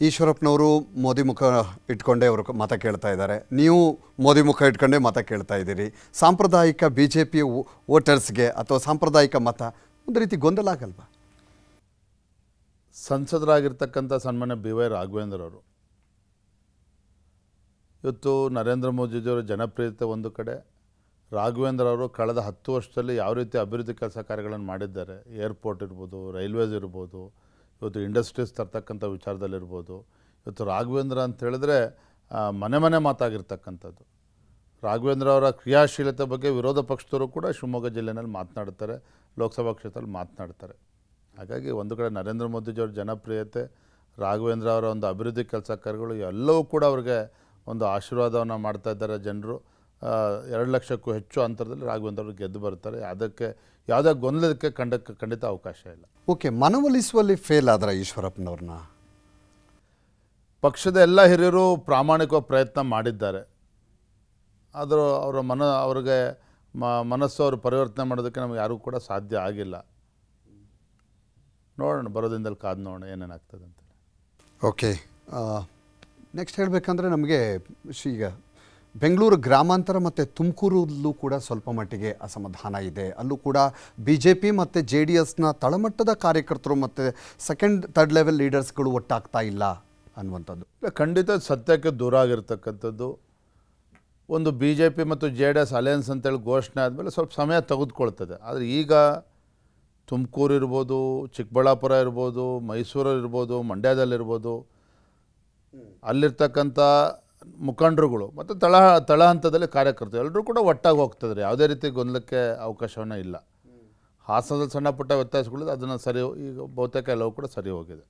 ಈಶ್ವರಪ್ಪನವರು ಮೋದಿ ಮುಖ ಇಟ್ಕೊಂಡೇ ಅವರು ಮತ ಕೇಳ್ತಾ ಇದ್ದಾರೆ. ನೀವು ಮೋದಿ ಮುಖ ಇಟ್ಕೊಂಡೇ ಮತ ಕೇಳ್ತಾ ಇದ್ದೀರಿ. ಸಾಂಪ್ರದಾಯಿಕ ಬಿ ಜೆ ಪಿ ವೋಟರ್ಸ್ಗೆ ಅಥವಾ ಸಾಂಪ್ರದಾಯಿಕ ಮತ ಒಂದು ರೀತಿ ಗೊಂದಲ ಆಗಲ್ವಾ? ಸಂಸದರಾಗಿರ್ತಕ್ಕಂಥ ಸನ್ಮಾನ್ಯ ಬಿ ವೈ ರಾಘವೇಂದ್ರ ಅವರು. ಇವತ್ತು ನರೇಂದ್ರ ಮೋದಿಜಿಯವರ ಜನಪ್ರಿಯತೆ ಒಂದು ಕಡೆ. ರಾಘವೇಂದ್ರ ಅವರು ಕಳೆದ ಹತ್ತು ವರ್ಷದಲ್ಲಿ ಯಾವ ರೀತಿ ಅಭಿವೃದ್ಧಿ ಕೆಲಸ ಕಾರ್ಯಗಳನ್ನು ಮಾಡಿದ್ದಾರೆ. ಏರ್ಪೋರ್ಟ್ ಇರ್ಬೋದು, ರೈಲ್ವೇಸ್ ಇರ್ಬೋದು ಇವತ್ತು ಇಂಡಸ್ಟ್ರೀಸ್ ತರ್ತಕ್ಕಂಥ ವಿಚಾರದಲ್ಲಿರ್ಬೋದು. ಇವತ್ತು ರಾಘವೇಂದ್ರ ಅಂತ ಹೇಳಿದ್ರೆ ಮನೆ ಮನೆ ಮಾತಾಗಿರ್ತಕ್ಕಂಥದ್ದು. ರಾಘವೇಂದ್ರ ಅವರ ಕ್ರಿಯಾಶೀಲತೆ ಬಗ್ಗೆ ವಿರೋಧ ಪಕ್ಷದವರು ಕೂಡ ಶಿವಮೊಗ್ಗ ಜಿಲ್ಲೆಯಲ್ಲಿ ಮಾತನಾಡ್ತಾರೆ, ಲೋಕಸಭಾ ಕ್ಷೇತ್ರದಲ್ಲಿ ಮಾತನಾಡ್ತಾರೆ. ಹಾಗಾಗಿ ಒಂದು ಕಡೆ ನರೇಂದ್ರ ಮೋದಿಜಿಯವ್ರ ಜನಪ್ರಿಯತೆ, ರಾಘವೇಂದ್ರ ಅವರ ಒಂದು ಅಭಿವೃದ್ಧಿ ಕೆಲಸ ಕಾರ್ಯಗಳು ಎಲ್ಲವೂ ಕೂಡ ಅವ್ರಿಗೆ ಒಂದು ಆಶೀರ್ವಾದವನ್ನು ಮಾಡ್ತಾ ಇದ್ದಾರೆ ಜನರು. ಎರಡು ಲಕ್ಷಕ್ಕೂ ಹೆಚ್ಚು ಅಂತರದಲ್ಲಿ ರಾಘವೇಂದ್ರವರು ಗೆದ್ದು ಬರ್ತಾರೆ. ಅದಕ್ಕೆ ಯಾವುದೇ ಗೊಂದಲಕ್ಕೆ ಖಂಡಕ್ಕೆ ಖಂಡಿತ ಅವಕಾಶ ಇಲ್ಲ. ಓಕೆ ಮನವೊಲಿಸುವಲ್ಲಿ ಫೇಲ್ ಆದ್ರೆ ಈಶ್ವರಪ್ಪನವ್ರನ್ನ? ಪಕ್ಷದ ಎಲ್ಲ ಹಿರಿಯರು ಪ್ರಾಮಾಣಿಕ ಪ್ರಯತ್ನ ಮಾಡಿದ್ದಾರೆ. ಆದರೂ ಅವರ ಮನ ಅವ್ರಿಗೆ ಮ ಮನಸ್ಸು ಅವರು ಪರಿವರ್ತನೆ ಮಾಡೋದಕ್ಕೆ ನಮಗೆ ಯಾರಿಗೂ ಕೂಡ ಸಾಧ್ಯ ಆಗಿಲ್ಲ. ನೋಡೋಣ ಬರೋದಿಂದಲ್ಲಿ ಕಾದು ನೋಡೋಣ ಏನೇನಾಗ್ತದೆ ಅಂತ. ಓಕೆ ನೆಕ್ಸ್ಟ್ ಹೇಳಬೇಕಂದ್ರೆ ನಮಗೆ ಈಗ ಬೆಂಗಳೂರು ಗ್ರಾಮಾಂತರ ಮತ್ತು ತುಮಕೂರಲ್ಲೂ ಕೂಡ ಸ್ವಲ್ಪ ಮಟ್ಟಿಗೆ ಅಸಮಾಧಾನ ಇದೆ. ಅಲ್ಲೂ ಕೂಡ ಬಿ ಜೆ ಪಿ ಮತ್ತು ಜೆ ಡಿ ಎಸ್ನ ತಳಮಟ್ಟದ ಕಾರ್ಯಕರ್ತರು ಮತ್ತು ಸೆಕೆಂಡ್ ಥರ್ಡ್ ಲೆವೆಲ್ ಲೀಡರ್ಸ್ಗಳು ಒಟ್ಟಾಗ್ತಾ ಇಲ್ಲ ಅನ್ನುವಂಥದ್ದು. ಖಂಡಿತ ಸತ್ಯಕ್ಕೆ ದೂರ ಆಗಿರ್ತಕ್ಕಂಥದ್ದು. ಒಂದು ಬಿ ಜೆ ಪಿ ಮತ್ತು ಜೆ ಡಿ ಎಸ್ ಅಲಯನ್ಸ್ ಅಂತೇಳಿ ಘೋಷಣೆ ಆದಮೇಲೆ ಸ್ವಲ್ಪ ಸಮಯ ತೆಗೆದುಕೊಳ್ತದೆ. ಆದರೆ ಈಗ ತುಮಕೂರು ಇರ್ಬೋದು, ಚಿಕ್ಕಬಳ್ಳಾಪುರ ಇರ್ಬೋದು, ಮೈಸೂರಲ್ಲಿರ್ಬೋದು, ಮಂಡ್ಯದಲ್ಲಿರ್ಬೋದು, ಅಲ್ಲಿರ್ತಕ್ಕಂಥ ಮುಖಂಡರುಗಳು ಮತ್ತು ತಳ ತಳ ಹಂತದಲ್ಲಿ ಕಾರ್ಯಕರ್ತರು ಎಲ್ಲರೂ ಕೂಡ ಒಟ್ಟಾಗಿ ಹೋಗ್ತಿದ್ದಾರೆ. ಯಾವುದೇ ರೀತಿ ಗೊಂದಲಕ್ಕೆ ಅವಕಾಶವನ್ನು ಇಲ್ಲ. ಹಾಸನದಲ್ಲಿ ಸಣ್ಣ ಪುಟ್ಟ ವ್ಯತ್ಯಾಸಗಳಿದೆ, ಅದನ್ನು ಸರಿ ಈಗ ಬಹುತೇಕ ಎಲ್ಲವೂ ಕೂಡ ಸರಿ ಹೋಗಿದೆ.